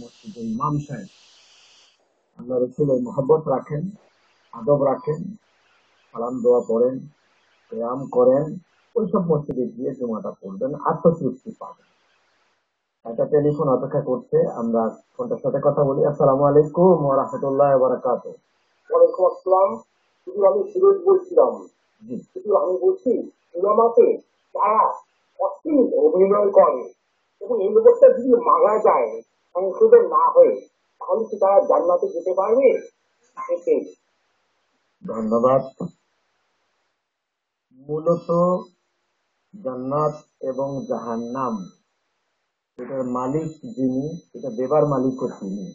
মসজিদের ইমাম সাহেব। আল্লাহ রসুলের মহব্বত রাখেন আদব রাখেন সালাম দোয়া পড়েন ব্যায়াম করেন ওইসব মসজিদে গিয়ে জুমাটা পড়বেন আত্মতৃপ্তি পাবেন। একটা টেলিফোন অপেক্ষা করছে আমরা ফোনটার সাথে কথা বলি। আসসালামু আলাইকুম রাহমাতুল্লাহি ওয়া বারাকাতুহু। ওয়ালাইকুম আসসালাম। শুধু আমি ফিরোজ বলছিলাম। শুধু আমি বলছি সিনেমাতে তারা অশ্লীল অভিনয় করে এবং এই ব্যাপারটা যদি মারা যায় সংশোধন না হয়ে তাহলে কি তারা জান্নাতে যেতে পারবে? ধন্যবাদ। মূলত জান্নাত এবং জাহান্নাম, এটার মালিক যিনি, এটা দেবার মালিকও তিনি।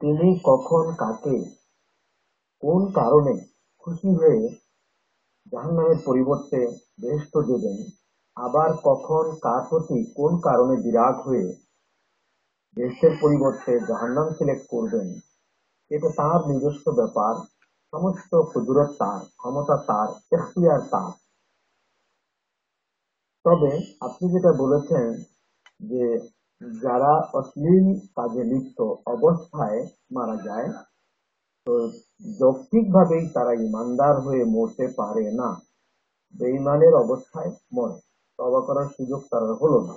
তিনি কখন, কাকে, কোন কারণে খুশি হয়ে জাহান্নামের পরিবর্তে বেহেস্ত দেবেন আবার কখন কার প্রতি কোন কারণে বিরাগ হয়ে বেহেস্তের পরিবর্তে জাহান্নাম সিলেক্ট করবেন, এটা তার নিজস্ব ব্যাপার। সমস্ত কুদরত তার, ক্ষমতা তার, এখতিয়ার তার। তবে আপনি যেটা বলেছেন যে যারা অশ্লীল কাজে লিপ্ত অবস্থায় মারা যায়, তো যৌক্তিকভাবেই তারা ইমানদার হয়ে মরতে পারে না। বেঈমানের অবস্থায় মরে। তবা করার সুযোগ তার হলো না।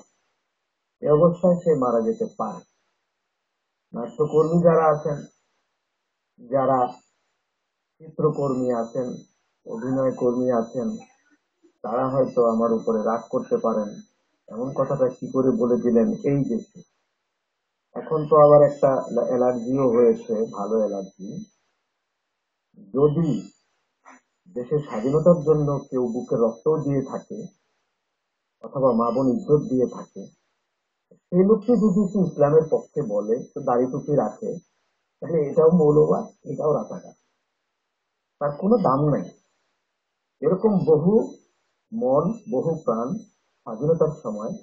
এ অবস্থায় সে মারা যেতে পারে। নাট্যকর্মী যারা আছেন, যারা চিত্রকর্মী আছেন, অভিনয় কর্মী আছেন, তারা হয়তো আমার উপরে রাগ করতে পারেন। এমন কথাটা কি করে বলে দিলেন এই দেশে এখন তো আবার একটা অ্যালার্জিও হয়েছে, ভালো অ্যালার্জি। যদি দেশের স্বাধীনতার জন্য কেউ বুকে রক্তও দিয়ে থাকে অথবা মা বোন ইজ্জত দিয়ে থাকে। সেই লোকটি যদি কি ইসলামের পক্ষে বলে, তো দাড়ি টুপি রাখে, তাহলে এটাও মৌলবাদ, এটাও রাজাকার তার কোনো দাম নাই। এরকম বহু মন, বহু প্রাণ স্বাধীনতার সময়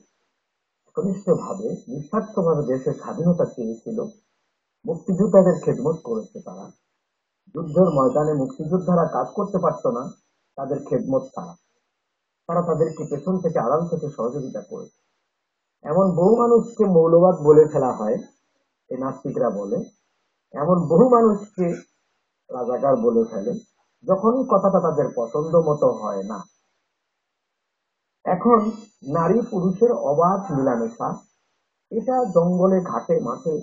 ভাবে নিঃস্বার্থ ভাবে দেশের স্বাধীনতা চেয়েছিল, মুক্তিযোদ্ধাদের খেদমত করেছে তারা। যুদ্ধের ময়দানে মুক্তিযোদ্ধারা কাজ করতে পারত না, তাদের খেদমত তারা। তারা তাদেরকে পেছন থেকে আড়াল থেকে সহযোগিতা করেছে। এমন বহু মানুষকে মৌলবাদ বলে ফেলা হয় এই নাস্তিকরা বলে। এমন বহু মানুষকে রাজাকার বলে ফেলে যখন কথাটা তাদের পছন্দ মতো হয় না। এখন নারী পুরুষের অবাধ মিলামেশা, এটা জঙ্গলে, ঘাটে, মাঠে,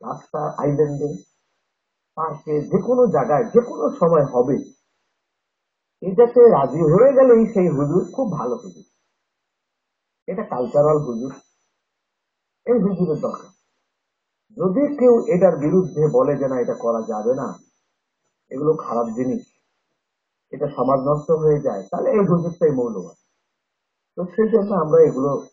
রাস্তা আইল্যান্ডে পার্কে, যে কোনো জায়গায়, যে কোনো সময় হবে। এটাতে রাজি হয়ে গেলেই সেই হুজুর খুব ভালো হুজুর। এটা কালচারাল হুজুর। এই হুজুরের দরকার। যদি কেউ এটার বিরুদ্ধে বলে যে না, এটা করা যাবে না, এগুলো খারাপ জিনিস, এটা সমাজ নষ্ট হয়ে যায়, তাহলে এই হুজুরটাই মৌলবাদ। তো সেই জন্য আমরা এগুলো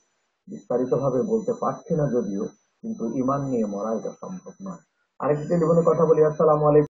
বিস্তারিত ভাবে বলতে পারছি না যদিও, কিন্তু ইমান নিয়ে মরা এটা সম্ভব নয়। আরেকটি টেলিফোনে কথা বলি, আসসালাম আলাইকুম।